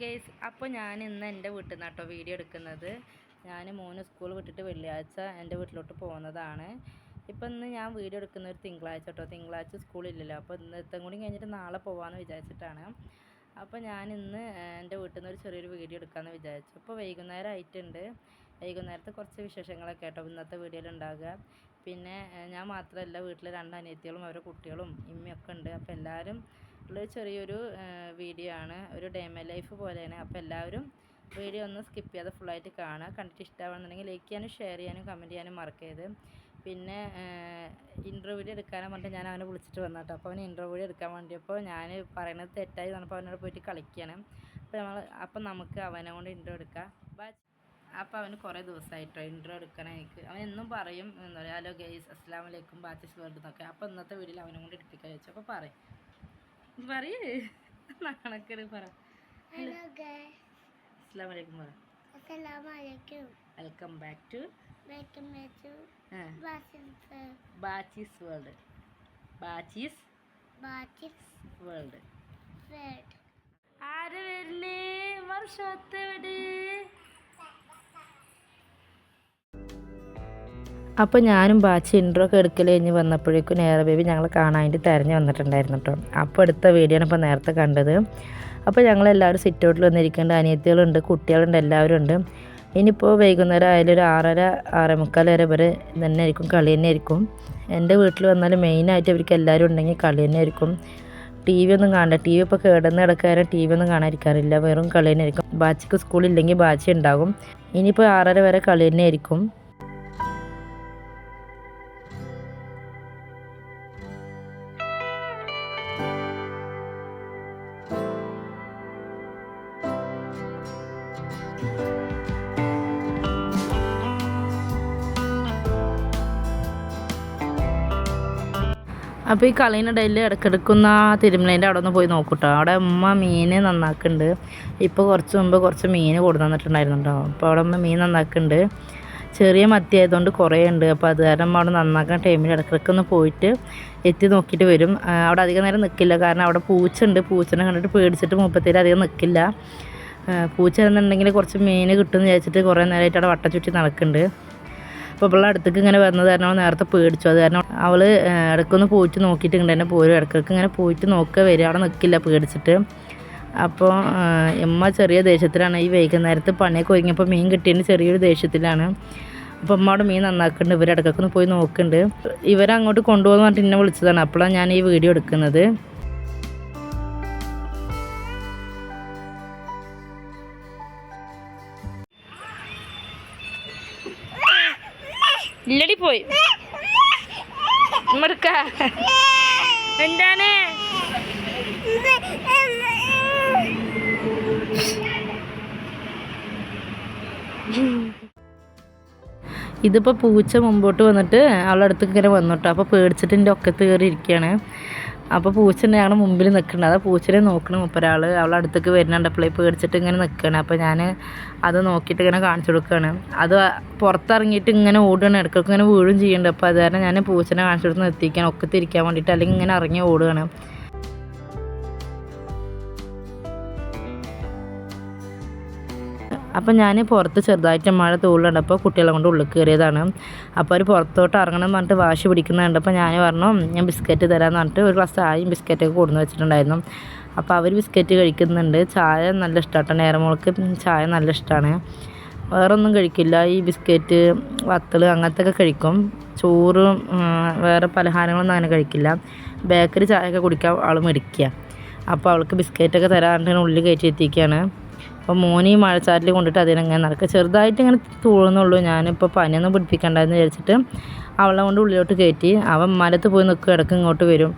Guys അപ്പോൾ ഞാൻ ഇന്ന് എന്റെ വീട്ടിൽ നിന്ന് കേട്ടോ വീഡിയോ എടുക്കുന്നത്. ഞാൻ മോന് സ്കൂൾ വിട്ടിട്ട് വെള്ളിയാഴ്ച എന്റെ വീട്ടിലോട്ട് പോകുന്നതാണ്. ഇപ്പം ഇന്ന് ഞാൻ വീഡിയോ എടുക്കുന്ന ഒരു തിങ്കളാഴ്ച കേട്ടോ തിങ്കളാഴ്ച സ്കൂളില്ലല്ലോ അപ്പോൾ ഇന്ന് ഇന്നത്തെ കൂടി കഴിഞ്ഞിട്ട് നാളെ പോകാമെന്ന് വിചാരിച്ചിട്ടാണ്. അപ്പോൾ ഞാൻ ഇന്ന് എന്റെ വീട്ടിൽ നിന്ന് ഒരു ചെറിയൊരു വീഡിയോ എടുക്കാമെന്ന് വിചാരിച്ചു. അപ്പോൾ വൈകുന്നേരം ആയിട്ടുണ്ട് വൈകുന്നേരത്തെ കുറച്ച് വിശേഷങ്ങളൊക്കെ കേട്ടോ. ഇന്നത്തെ വീഡിയോയിൽ ഉണ്ടാകുക പിന്നെ ഞാൻ മാത്രമല്ല വീട്ടിൽ രണ്ട് അനിയത്തികളും അവരുടെ കുട്ടികളും ഇമ്മയൊക്കെ ഉണ്ട്. അപ്പോൾ എല്ലാവരും ഉള്ളൊരു ചെറിയൊരു വീഡിയോ ആണ്. ഒരു ഡേ മൈ ലൈഫ് പോലെയാണ്. അപ്പോൾ എല്ലാവരും വീഡിയോ ഒന്ന് സ്കിപ്പ് ചെയ്യാതെ ഫുള്ളായിട്ട് കാണുക. കണ്ടിട്ട് ഇഷ്ടമാണെന്നുണ്ടെങ്കിൽ ലൈക്ക് ചെയ്യാനും ഷെയർ ചെയ്യാനും കമന്റ് ചെയ്യാനും മറക്കരുത്. പിന്നെ ഇന്റർവ്യൂ വീഡിയോ എടുക്കാനും പറഞ്ഞിട്ട് ഞാൻ അവനെ വിളിച്ചിട്ട് വന്നു കേട്ടോ അപ്പോൾ അവന് ഇന്റർവ്യൂ എടുക്കാൻ വേണ്ടിയപ്പോൾ ഞാൻ പറയുന്നത് തെറ്റായി പറഞ്ഞപ്പോൾ അവനോട് പോയിട്ട് കളിക്കുകയാണ് അപ്പോൾ നമ്മൾ അപ്പം നമുക്ക് അവനെ കൊണ്ട് ഇന്റർവ്യൂ എടുക്കാം. ബട്ട് അപ്പോൾ അവന് കുറേ ദിവസമായിട്ടോ ഇൻട്രോ എടുക്കണം എനിക്ക്. അവൻ എന്നും പറയും എന്താ പറയുക ഹലോ ഗെയ്സ് അസ്ലാം വലൈക്കും ബാച്ചിസ് വേൾഡ് എന്നൊക്കെ. അപ്പോൾ ഇന്നത്തെ വീട്ടിൽ അവനെ കൊണ്ട് എടുപ്പിക്കാൻ ചോദിച്ചു. അപ്പോൾ പറയും. പറയേ. നാണക്കേട് പറ. അസ്സാം വലൈക്കും പറ. Welcome back to Bachis world Bachis Bachis world ആര് വരുന്നേ വർഷത്തെവിടെ അപ്പോൾ ഞാനും ബാച്ചി ഇൻട്രോ ഒക്കെ എടുക്കൽ കഴിഞ്ഞ് വന്നപ്പോഴേക്കും നേരെ ബേബി ഞങ്ങൾ കാണാൻ വേണ്ടി തിരഞ്ഞു വന്നിട്ടുണ്ടായിരുന്നു കേട്ടോ അപ്പോൾ എടുത്ത വീഡിയോ ആണ് ഇപ്പോൾ നേരത്തെ കണ്ടത്. അപ്പോൾ ഞങ്ങളെല്ലാവരും സിറ്റ് ഔട്ടിൽ വന്നിരിക്കേണ്ട. അനിയത്തികളുണ്ട് കുട്ടികളുണ്ട് എല്ലാവരും ഉണ്ട് ഇനിയിപ്പോൾ വൈകുന്നേരം ആയാലും ഒരു ആറര ആറേ മുക്കാൽ വരെ ഇവർ തന്നെ ആയിരിക്കും കളി തന്നെ ആയിരിക്കും. എന്റെ വീട്ടിൽ വന്നാൽ മെയിനായിട്ട് അവർക്ക് എല്ലാവരും ഉണ്ടെങ്കിൽ കളി തന്നെ ആയിരിക്കും. ടി വി ഒന്നും കാണണ്ട. ടി വി ഇപ്പോൾ കേടുന്ന കിടക്കാനും ടി വി ഒന്നും കാണാതിരിക്കാറില്ല. വെറും കളി തന്നെ ആയിരിക്കും. ബാച്ചിക്ക് സ്കൂളില്ലെങ്കിൽ ബാച്ചി ഉണ്ടാകും. ഇനിയിപ്പോൾ ആറര വരെ കളി തന്നെ ആയിരിക്കും. അപ്പോൾ ഈ കളീനിടയിൽ ഇടയ്ക്കിടയ്ക്കൊന്ന് ആ തിരുമലേന്റെ അവിടെ ഒന്ന് പോയി നോക്കൂട്ടോ. അവിടെ ഉമ്മ മീൻ നന്നാക്കുന്നുണ്ട്. ഇപ്പോൾ കുറച്ച് മുമ്പ് കുറച്ച് മീൻ കൊടുത്തന്നിട്ടുണ്ടായിരുന്നുണ്ടോ തന്നിട്ടുണ്ടായിരുന്നു അപ്പോൾ അവിടെ ഉമ്മ മീൻ നന്നാക്കുന്നുണ്ട്. ചെറിയ മത്തി ആയതുകൊണ്ട് കുറേ ഉണ്ട്. അപ്പോൾ അത് കാരണം അവിടെ നന്നാക്കാൻ ടൈമിൽ ഇടയ്ക്കിടയ്ക്കൊന്ന് പോയിട്ട് എത്തി നോക്കിയിട്ട് വരും. അവിടെ അധികം നേരം നിൽക്കില്ല കാരണം അവിടെ പൂച്ച ഉണ്ട് പൂച്ചനെ കണ്ടിട്ട് പേടിച്ചിട്ട് മുപ്പത്തേര് അധികം നിൽക്കില്ല പൂച്ച എന്നുണ്ടെങ്കിൽ കുറച്ച് മീൻ കിട്ടുമെന്ന് വിചാരിച്ചിട്ട് കുറേ നേരമായിട്ട് അവിടെ വട്ടം ചുറ്റി നടക്കുന്നുണ്ട്. അപ്പോൾ ഇവളുടെ അടുത്തേക്ക് ഇങ്ങനെ വന്നത് കാരണം നേരത്തെ പേടിച്ചു. അത് കാരണം അവൾ ഇടയ്ക്കൊന്ന് പോയിട്ട് നോക്കിയിട്ട് ഇങ്ങനെ തന്നെ പോരും. ഇടയ്ക്കൊക്കെ ഇങ്ങനെ പോയിട്ട് നോക്കുക വരിക. അവിടെ നിൽക്കില്ല പേടിച്ചിട്ട്. അപ്പോൾ എമ്മ ചെറിയ ദേഷ്യത്തിലാണ്. ഈ വൈകുന്നേരത്ത് പണിയൊക്കെ ഒരുങ്ങിയപ്പോൾ മീൻ കിട്ടിയതിന് ചെറിയൊരു ദേഷ്യത്തിലാണ്. അപ്പോൾ അമ്മയുടെ മീൻ നന്നാക്കുന്നുണ്ട്. ഇവർ ഇടയ്ക്കൊക്കെ ഒന്ന് പോയി നോക്കുന്നുണ്ട്. ഇവരങ്ങോട്ട് കൊണ്ടുപോകുന്ന പറഞ്ഞിട്ട് എന്നെ വിളിച്ചതാണ്. അപ്പോഴാണ് ഞാൻ ഈ വീഡിയോ എടുക്കുന്നത്. ഇല്ലടി പോയി. മെടുക്ക എന്താണ്? ഇതിപ്പോൾ പൂച്ച മുമ്പോട്ട് വന്നിട്ട് അവളുടെ അടുത്തേക്ക് ഇങ്ങനെ വന്നിട്ടോ അപ്പോൾ പേടിച്ചിട്ട് എന്റെ ഒക്കത്ത് ഇരിക്കുകയാണ് അപ്പോൾ പൂച്ച ഞങ്ങളുടെ മുമ്പിൽ നിൽക്കുന്നത് അത് പൂച്ചനെ നോക്കണം ഒരാൾ അവൾ അടുത്തേക്ക് അപ്പോൾ പേടിച്ചിട്ട് ഇങ്ങനെ നിൽക്കുകയാണ് അപ്പോൾ ഞാൻ അത് നോക്കിയിട്ട് ഇങ്ങനെ കാണിച്ചു കൊടുക്കുകയാണ് അത് പുറത്തിറങ്ങിയിട്ട് ഇങ്ങനെ ഓടുകയാണ് ഇടയ്ക്കൊക്കെ ഇങ്ങനെ വീഴും ചെയ്യുന്നുണ്ട് അപ്പോൾ അത് കാരണം ഞാൻ പൂച്ചനെ കാണിച്ചു കൊടുത്ത് നിർത്തിക്കാൻ ഒക്കത്തിരിക്കാൻ വേണ്ടിയിട്ട് അല്ലെങ്കിൽ ഇങ്ങനെ ഇറങ്ങി ഓടുകയാണ് അപ്പം ഞാൻ പുറത്ത് ചെറുതായിട്ട് മഴ തോളിലുണ്ടപ്പോൾ കുട്ടികളെ കൊണ്ട് ഉള്ളിൽ കയറിയതാണ്. അപ്പോൾ അവർ പുറത്തോട്ട് ഇറങ്ങണം പറഞ്ഞിട്ട് വാശി പിടിക്കുന്നുണ്ട്. അപ്പോൾ ഞാൻ പറഞ്ഞു ഞാൻ ബിസ്ക്കറ്റ് തരാമെന്ന് പറഞ്ഞിട്ട് ഒരു ഗ്ലാസ് ചായയും ബിസ്ക്കറ്റൊക്കെ കൊടുന്ന് വെച്ചിട്ടുണ്ടായിരുന്നു. അപ്പോൾ അവർ ബിസ്ക്കറ്റ് കഴിക്കുന്നുണ്ട്. ചായ നല്ല ഇഷ്ടമാട്ടോ നേരമോൾക്ക് ചായ നല്ല ഇഷ്ടമാണ്. വേറൊന്നും കഴിക്കില്ല. ഈ ബിസ്ക്കറ്റ് വത്തൽ അങ്ങനത്തെ ഒക്കെ കഴിക്കും. ചോറും വേറെ പലഹാരങ്ങളൊന്നും അങ്ങനെ കഴിക്കില്ല. ബേക്കറി ചായയൊക്കെ കുടിക്കാൻ ആൾ മേടിക്കുക. അപ്പോൾ അവൾക്ക് ബിസ്ക്കറ്റൊക്കെ തരാണ്ട് ഉള്ളിൽ കയറ്റി എത്തിക്കുകയാണ്. അപ്പോൾ മോന് ഈ മഴച്ചാറ്റിൽ കൊണ്ടിട്ട് അതിനങ്ങനെ നടക്കുക ചെറുതായിട്ട് ഇങ്ങനെ തൂളുന്നുള്ളൂ. ഞാനിപ്പോൾ പനിയൊന്നും പിടിപ്പിക്കണ്ടെന്ന് വിചാരിച്ചിട്ട് അവളെ കൊണ്ട് ഉള്ളിലോട്ട് കയറ്റി അവൻ മരത്ത് പോയി നിൽക്കുക ഇടയ്ക്ക് ഇങ്ങോട്ട് വരും.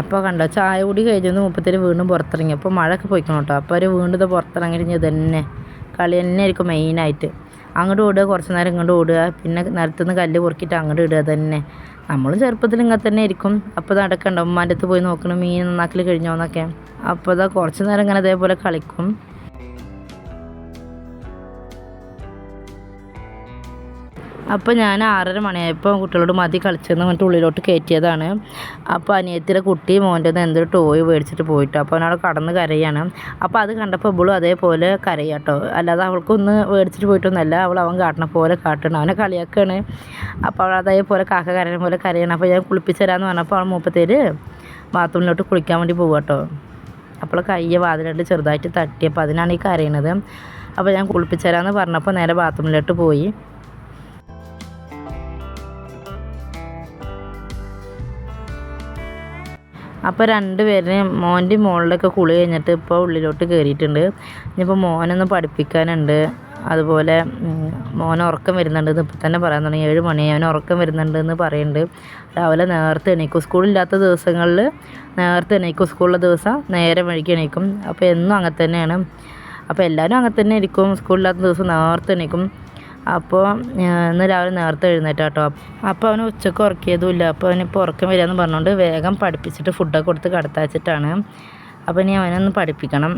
അപ്പോൾ കണ്ടോ ചായ കൂടി കഴിഞ്ഞത് മുപ്പത്തേര് വീണ്ടും പുറത്തിറങ്ങി. അപ്പോൾ മഴയൊക്കെ പോയിക്കണം കേട്ടോ അപ്പോൾ അവർ വീണ്ടും ഇത് പുറത്തിറങ്ങിയിട്ട് ഇനി ഇതന്നെ. കളി തന്നെ ആയിരിക്കും മെയിനായിട്ട് അങ്ങോട്ട് ഓടുക കുറച്ച് നേരം ഇങ്ങോട്ട് ഓടുക. പിന്നെ നിരത്തുനിന്ന് കല്ല് പൊറുക്കിയിട്ട് അങ്ങോട്ട് ഇടുക തന്നെ. നമ്മൾ ചെറുപ്പത്തിൽ ഇങ്ങനെ തന്നെ ഇരിക്കും അപ്പോൾ നടക്കണ്ട. ഉമ്മാന്റെ അടുത്ത് പോയി നോക്കണം. മീൻ നന്നാക്കൽ കഴിഞ്ഞോന്നൊക്കെ അപ്പോൾ അതാ കുറച്ച് നേരം ഇങ്ങനെ അതേപോലെ കളിക്കും. അപ്പോൾ ഞാൻ ആറര മണിയായപ്പോൾ കുട്ടികളോട് മതി കളിച്ചെന്ന് പറഞ്ഞിട്ട് ഉള്ളിലോട്ട് കയറ്റിയതാണ് അപ്പോൾ അനിയത്തിയുടെ കുട്ടി മോന്റെ എന്തൊരു ടോയ് മേടിച്ചിട്ട് പോയിട്ട്. അപ്പോൾ അവനവിടെ കടന്ന് കരയാണ്. അപ്പോൾ അത് കണ്ടപ്പോൾ ഇവളും അതേപോലെ കരയാട്ടോ. അല്ലാതെ അവൾക്കൊന്ന് മേടിച്ചിട്ട് പോയിട്ടൊന്നല്ല. അവൾ അവൻ കാട്ടണ പോലെ കാട്ടണം. അവനെ കളിയാക്കാണ്. അപ്പോൾ അവൾ അതേപോലെ കാക്ക കരയണ പോലെ കരയണം. അപ്പോൾ ഞാൻ കുളിപ്പിച്ച് തരാമെന്ന് പറഞ്ഞപ്പോൾ അവൾ മൂപ്പത്തേര് ബാത്റൂമിലോട്ട് കുളിക്കാൻ വേണ്ടി പോവാട്ടോ. അപ്പോൾ കയ്യെ വാതിലിട്ട് ചെറുതായിട്ട് തട്ടി. അപ്പോൾ അതിനാണ് ഈ കരയണത്. അപ്പോൾ ഞാൻ കുളിപ്പിച്ചു തരാമെന്ന് പറഞ്ഞപ്പോൾ നേരെ ബാത്റൂമിലോട്ട് പോയി. അപ്പോൾ രണ്ട് പേരെയും മോന്റെയും മോളുടെയൊക്കെ കുളി കഴിഞ്ഞിട്ട് ഇപ്പോൾ ഉള്ളിലോട്ട് കയറിയിട്ടുണ്ട് ഇനിയിപ്പോൾ മോനൊന്ന് പഠിപ്പിക്കാനുണ്ട്. അതുപോലെ മോൻ ഉറക്കം വരുന്നുണ്ട് എന്ന് തന്നെ പറയാൻ തുടങ്ങി. ഏഴ് മണി അവന് ഉറക്കം വരുന്നുണ്ട് എന്ന് പറയുന്നുണ്ട്. രാവിലെ നേരത്തെ എണീക്കും. സ്കൂളില്ലാത്ത ദിവസങ്ങളിൽ നേരത്തെ എണീക്കും. സ്കൂളിലെ ദിവസം നേരെ വഴിക്ക് എണീക്കും. അപ്പോൾ എന്നും അങ്ങനെ തന്നെയാണ്. അപ്പോൾ എല്ലാവരും അങ്ങനെ തന്നെ ഇരിക്കും. സ്കൂളില്ലാത്ത ദിവസം നേരത്തെ എണീക്കും. അപ്പോൾ ഇന്ന് രാവിലെ നേരത്തെ എഴുന്നേറ്റ കേട്ടോ അപ്പോൾ അവന് ഉച്ചയ്ക്ക് ഉറക്കിയതുമില്ല. അപ്പോൾ അവനിപ്പോൾ ഉറക്കം വരികയെന്ന് പറഞ്ഞുകൊണ്ട് വേഗം പഠിപ്പിച്ചിട്ട് ഫുഡൊക്കെ കൊടുത്ത് കടത്താച്ചിട്ടാണ്. അപ്പോൾ ഇനി അവനൊന്ന് പഠിപ്പിക്കണം.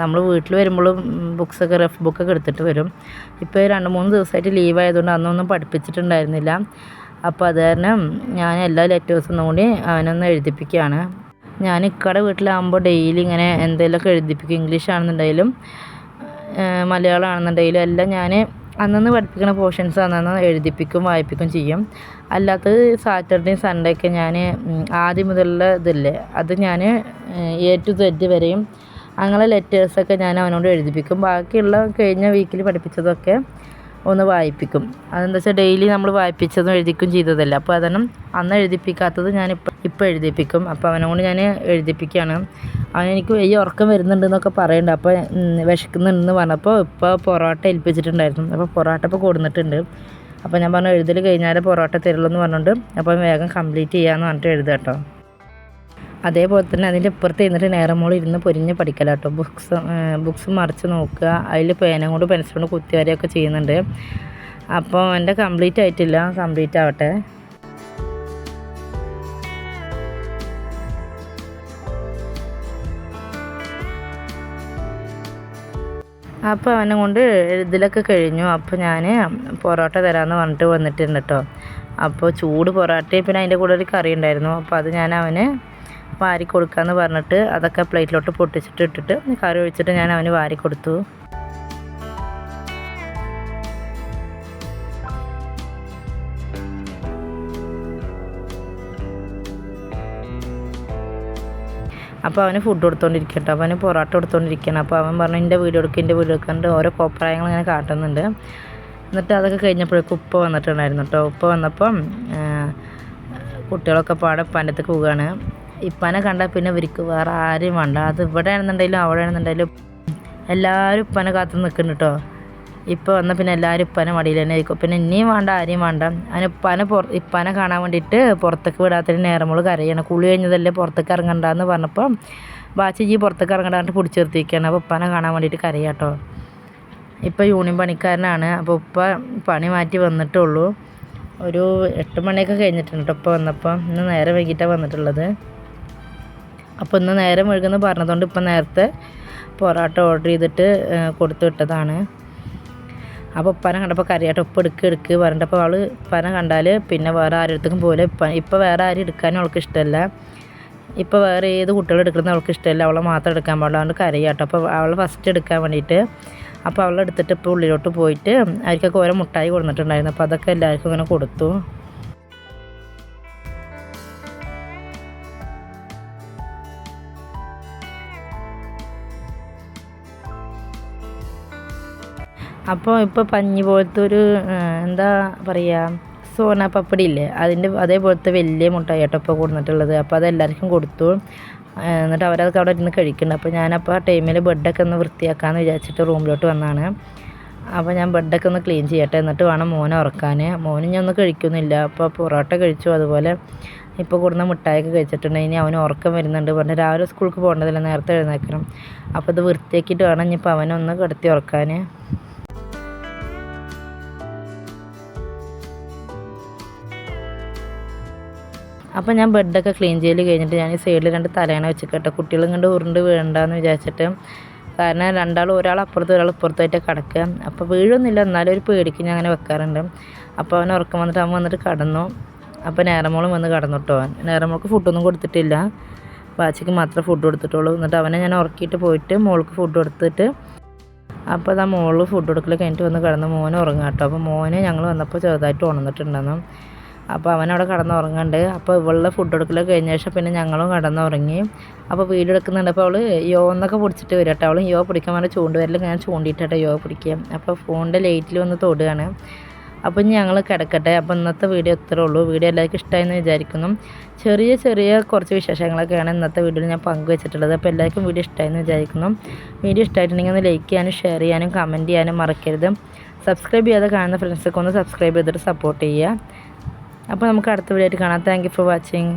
നമ്മൾ വീട്ടിൽ വരുമ്പോഴും ബുക്സൊക്കെ റഫ് ബുക്കൊക്കെ എടുത്തിട്ട് വരും. ഇപ്പോൾ രണ്ട് മൂന്ന് ദിവസമായിട്ട് ലീവ് ആയതുകൊണ്ട് അന്നൊന്നും പഠിപ്പിച്ചിട്ടുണ്ടായിരുന്നില്ല. അപ്പോൾ അത് കാരണം ഞാൻ എല്ലാ ലെറ്റേഴ്സും കൂടി അവനൊന്ന് എഴുതിപ്പിക്കുകയാണ്. ഞാൻ ഇക്കടെ വീട്ടിലാകുമ്പോൾ ഡെയിലി ഇങ്ങനെ എന്തെങ്കിലുമൊക്കെ എഴുതിപ്പിക്കും. ഇംഗ്ലീഷ് ആണെന്നുണ്ടെങ്കിലും മലയാളം ആണെന്നുണ്ടെങ്കിലും എല്ലാം ഞാൻ അന്നന്ന് പഠിപ്പിക്കുന്ന പോർഷൻസ് അന്നന്ന് എഴുതിപ്പിക്കും വായിപ്പിക്കും ചെയ്യും. അല്ലാത്തത് സാറ്റർഡേയും സൺഡേ ഒക്കെ ഞാൻ ആദ്യം മുതലുള്ള ഇതില്ലേ അത് ഞാൻ എ ടു സെഡ് വരെയും അങ്ങനെ ലെറ്റേഴ്സൊക്കെ ഞാൻ അവനോട് എഴുതിപ്പിക്കും. ബാക്കിയുള്ള കഴിഞ്ഞ വീക്കിൽ പഠിപ്പിച്ചതൊക്കെ ഒന്ന് വായിപ്പിക്കും. അതെന്താ വെച്ചാൽ ഡെയിലി നമ്മൾ വായിപ്പിച്ചതും എഴുതിക്കും ചെയ്തതല്ല. അപ്പോൾ അതാണ് അന്ന് എഴുതിപ്പിക്കാത്തത് ഞാൻ ഇപ്പം ഇപ്പം എഴുതിപ്പിക്കും. അപ്പോൾ അവനോട് ഞാൻ എഴുതിപ്പിക്കുകയാണ് അവൻ എനിക്ക് വലിയ ഉറക്കം വരുന്നുണ്ടെന്നൊക്കെ പറയുന്നുണ്ട് അപ്പോൾ വിശക്കുന്നുണ്ടെന്ന് പറഞ്ഞപ്പോൾ ഇപ്പോൾ പൊറോട്ട ഏൽപ്പിച്ചിട്ടുണ്ടായിരുന്നു. അപ്പോൾ പൊറോട്ട ഇപ്പോൾ കൊടുത്തിട്ടുണ്ട് അപ്പോൾ ഞാൻ പറഞ്ഞു എഴുതൽ കഴിഞ്ഞാൽ പൊറോട്ട തരുള്ളൂ എന്ന് പറഞ്ഞുകൊണ്ട് അപ്പോൾ വേഗം കംപ്ലീറ്റ് ചെയ്യാമെന്ന് പറഞ്ഞിട്ട് എഴുതുക കേട്ടോ അതേപോലെ തന്നെ അതിന്റെ ഇപ്പുറത്ത് ഇരുന്നിട്ട് നേരം മോൾ ഇരുന്ന് പൊരിഞ്ഞ് പഠിക്കല കേട്ടോ ബുക്സ് ബുക്സ് മറിച്ച് നോക്കുക. അതിൽ പേന കൊണ്ട് പെൻസിൽ കൊണ്ട് കുത്തി വരെയൊക്കെ ചെയ്യുന്നുണ്ട്. അപ്പോൾ എന്റെ കംപ്ലീറ്റ് ആയിട്ടില്ല. കംപ്ലീറ്റ് ആവട്ടെ. അപ്പോൾ അവനെ കൊണ്ട് ഇതിലൊക്കെ കഴിഞ്ഞു. അപ്പോൾ ഞാൻ പൊറോട്ട തരാമെന്ന് പറഞ്ഞിട്ട് വന്നിട്ടുണ്ട് കേട്ടോ അപ്പോൾ ചൂട് പൊറോട്ടയും പിന്നെ അതിന്റെ കൂടെ ഒരു കറി ഉണ്ടായിരുന്നു. അപ്പോൾ അത് ഞാൻ അവന് വാരി കൊടുക്കാമെന്ന് പറഞ്ഞിട്ട് അതൊക്കെ പ്ലേറ്റിലോട്ട് പൊട്ടിച്ചിട്ട് ഇട്ടിട്ട് കറി ഒഴിച്ചിട്ട് ഞാൻ അവന് വാരി കൊടുത്തു അപ്പോൾ അവന് ഫുഡ് കൊടുത്തോണ്ടിരിക്കട്ടോ. അപ്പോൾ അവന് പൊറോട്ട കൊടുത്തോണ്ടിരിക്കണം അപ്പോൾ അവൻ പറഞ്ഞു എന്റെ വീഡിയോ എടുക്കുക എന്റെ വീഡിയോ എടുക്കാണ്ട് ഓരോ കോപ്രായങ്ങൾ ഇങ്ങനെ കാട്ടുന്നുണ്ട്. എന്നിട്ട് അതൊക്കെ കഴിഞ്ഞപ്പോഴേക്കും ഉപ്പ വന്നിട്ടുണ്ടായിരുന്നു കേട്ടോ ഉപ്പ വന്നപ്പം കുട്ടികളൊക്കെ പാടെ ഉപ്പാന്റെ അടുത്തേക്ക് പോവുകയാണ്. ഇപ്പനെ കണ്ടാൽ പിന്നെ ഇവർക്ക് വേറെ ആരും വേണ്ട. അത് ഇവിടെ ആണെന്നുണ്ടെങ്കിലും അവിടെ ആണെന്നുണ്ടെങ്കിലും എല്ലാവരും ഇപ്പനെ കാത്തു നിൽക്കുന്നുണ്ട് കേട്ടോ ഇപ്പോൾ വന്ന പിന്നെ എല്ലാവരും ഇപ്പനെ മടിയിൽ തന്നെ ആയിരിക്കും. പിന്നെ ഇനിയും വേണ്ട ആരെയും വേണ്ട. അതിന് ഇപ്പന പുറ ഇപ്പനെ കാണാൻ വേണ്ടിയിട്ട് പുറത്തേക്ക് വിടാത്തതിന് നേരമോൾ കരയാണ്. കുളി കഴിഞ്ഞതല്ലേ പുറത്തേക്ക് ഇറങ്ങണ്ടെന്ന് പറഞ്ഞപ്പോൾ ബാച്ചിജി പുറത്തേക്ക് ഇറങ്ങണ്ടാണ്ട് പിടിച്ചു നിർത്തിയിരിക്കുകയാണ്. അപ്പോൾ ഉപ്പാനെ കാണാൻ വേണ്ടിയിട്ട് കരയാട്ടോ. ഇപ്പോൾ യൂണിയൻ പണിക്കാരനാണ്. അപ്പോൾ ഉപ്പ പണി മാറ്റി വന്നിട്ടേ ഉള്ളൂ ഒരു എട്ട് മണിയൊക്കെ കഴിഞ്ഞിട്ടുണ്ട് ഇപ്പോൾ വന്നപ്പോൾ ഇന്ന് നേരെ വൈകിട്ടാണ് വന്നിട്ടുള്ളത്. അപ്പോൾ ഇന്ന് നേരം വൈകുമെന്ന് പറഞ്ഞതുകൊണ്ട് ഇപ്പം നേരത്തെ പൊറോട്ട ഓർഡർ ചെയ്തിട്ട് കൊടുത്തു വിട്ടതാണ്. അപ്പോൾ ഉപ്പാനെ കണ്ടപ്പോൾ കറിയായിട്ട് ഉപ്പ് എടുക്ക് എടുക്ക് പറഞ്ഞിട്ടപ്പോൾ അവൾ ഉപ്പാനെ കണ്ടാൽ പിന്നെ വേറെ ആരുടെ പോലെ ഇപ്പം ഇപ്പോൾ വേറെ ആരും എടുക്കാനും അവൾക്ക് ഇഷ്ടമല്ല ഇപ്പോൾ വേറെ ഏത് കുട്ടികൾ എടുക്കുന്ന അവൾക്ക് ഇഷ്ടമല്ല അവളെ മാത്രം എടുക്കാൻ പാടില്ല. അതുകൊണ്ട് കരയാട്ടോ. അപ്പോൾ അവൾ ഫസ്റ്റ് എടുക്കാൻ വേണ്ടിയിട്ട് അപ്പോൾ അവളെടുത്തിട്ട് ഇപ്പോൾ ഉള്ളിലോട്ട് പോയിട്ട് അവർക്കൊക്കെ ഓരോ മുട്ടായി കൊടുത്തിട്ടുണ്ടായിരുന്നു. അപ്പോൾ അതൊക്കെ എല്ലാവർക്കും ഇങ്ങനെ കൊടുത്തു. അപ്പോൾ ഇപ്പോൾ പഞ്ഞി പോലത്തെ ഒരു എന്താ പറയുക സോന പപ്പടി ഇല്ലേ അതിന്റെ അതേപോലത്തെ വലിയ മുട്ടായി കേട്ടോ ഇപ്പോൾ കൊടുത്തിട്ടുള്ളത് അപ്പോൾ അതെല്ലാവർക്കും കൊടുത്തു. എന്നിട്ട് അവരതൊക്കെ അവിടെ ഇരുന്ന് കഴിക്കുന്നുണ്ട്. അപ്പോൾ ഞാനപ്പോൾ ആ ടൈമിൽ ബെഡൊക്കെ ഒന്ന് വൃത്തിയാക്കാമെന്ന് വിചാരിച്ചിട്ട് റൂമിലോട്ട് വന്നാണ്. അപ്പോൾ ഞാൻ ബെഡൊക്കെ ഒന്ന് ക്ലീൻ ചെയ്യട്ടെ എന്നിട്ട് വേണം മോനെ ഉറക്കാൻ മോനും ഞാൻ ഒന്നും കഴിക്കുന്നില്ല. അപ്പോൾ പൊറോട്ട കഴിച്ചു. അതുപോലെ ഇപ്പോൾ കൊടുന്ന മുട്ടായൊക്കെ കഴിച്ചിട്ടുണ്ട്. ഇനി അവന് ഉറക്കം വരുന്നുണ്ട്. പറഞ്ഞ് രാവിലെ സ്കൂൾക്ക് പോകേണ്ടതില്ല. നേരത്തെ എഴുന്നേക്കണം അപ്പോൾ ഇത് വൃത്തിയാക്കിയിട്ട് വേണം ഇനിയിപ്പോൾ അവനൊന്ന് കിടത്തി ഉറക്കാൻ അപ്പോൾ ഞാൻ ബെഡൊക്കെ ക്ലീൻ ചെയ്യൽ കഴിഞ്ഞിട്ട് ഞാൻ ഈ സൈഡിൽ രണ്ട് തലേണ വെച്ച് കേട്ടോ കുട്ടികളും കണ്ട് ഉരുണ്ട് വീഴണ്ടെന്ന് വിചാരിച്ചിട്ട്. കാരണം രണ്ടാളും ഒരാൾ അപ്പുറത്ത് ഒരാൾ ഇപ്പുറത്തായിട്ട് കിടക്കുക അപ്പോൾ വീഴൊന്നുമില്ല എന്നാലും ഒരു പേടിക്ക് ഞാൻ അങ്ങനെ വെക്കാറുണ്ട്. അപ്പോൾ അവൻ ഉറക്കം വന്നിട്ട് അവൻ വന്നിട്ട് കടന്നു. അപ്പോൾ നേരമോളും വന്ന് കടന്നു കേട്ടോ നേരമോൾക്ക് ഫുഡൊന്നും കൊടുത്തിട്ടില്ല. ബാച്ചിക്ക് മാത്രമേ ഫുഡ് കൊടുത്തിട്ടുള്ളൂ. എന്നിട്ട് അവനെ ഞാൻ ഉറക്കിയിട്ട് പോയിട്ട് മോൾക്ക് ഫുഡ് കൊടുത്തിട്ട് അപ്പോൾ അതാ മോൾ ഫുഡ് കൊടുക്കൽ കഴിഞ്ഞിട്ട് വന്ന് കിടന്ന് മോനെ ഉറങ്ങാം കേട്ടോ അപ്പോൾ മോനെ ഞങ്ങൾ വന്നപ്പോൾ ചെറുതായിട്ട് ഉണർന്നിട്ടുണ്ടെന്നു. അപ്പോൾ അവനവിടെ കിടന്ന് ഉറങ്ങുന്നുണ്ട് അപ്പോൾ ഇവളുടെ ഫുഡ് കൊടുക്കലൊക്കെ കഴിഞ്ഞ ശേഷം പിന്നെ ഞങ്ങളും കിടന്ന് ഉറങ്ങി അപ്പോൾ വീഡിയോ എടുക്കുന്നുണ്ട്. അപ്പോൾ അവൾ യോ എന്നൊക്കെ പിടിച്ചിട്ട് വരും കേട്ടോ. അവൾ യോ പിടിക്കാൻ ചൂണ്ട് വരില്ല ഞാൻ ചൂണ്ടിയിട്ടോ യോ പിടിക്കുക. അപ്പോൾ ഫോണിന്റെ ലൈറ്റിൽ വന്ന് തൊടുകയാണ്. അപ്പോൾ ഞങ്ങൾ കിടക്കട്ടെ. അപ്പോൾ ഇന്നത്തെ വീഡിയോ ഇത്രേ ഉള്ളൂ. വീഡിയോ എല്ലാവർക്കും ഇഷ്ടമായെന്ന് വിചാരിക്കുന്നു. ചെറിയ ചെറിയ കുറച്ച് വിശേഷങ്ങളൊക്കെയാണ് ഇന്നത്തെ വീഡിയോയിൽ ഞാൻ പങ്കുവെച്ചിട്ടുള്ളത്. അപ്പോൾ എല്ലാവർക്കും വീഡിയോ ഇഷ്ടമായെന്ന് വിചാരിക്കുന്നു. വീഡിയോ ഇഷ്ടമായിട്ടുണ്ടെങ്കിൽ ഒന്ന് ലൈക്ക് ചെയ്യാനും ഷെയർ ചെയ്യാനും കമന്റ് ചെയ്യാനും മറക്കരുത്. സബ്സ്ക്രൈബ് ചെയ്യാതെ കാണുന്ന ഫ്രണ്ട്സൊക്കെ ഒന്ന് സബ്സ്ക്രൈബ് ചെയ്തിട്ട് സപ്പോർട്ട് ചെയ്യുക. അപ്പോൾ നമുക്ക് അടുത്ത വീഡിയോ ആയിട്ട് കാണാം. Thank for watching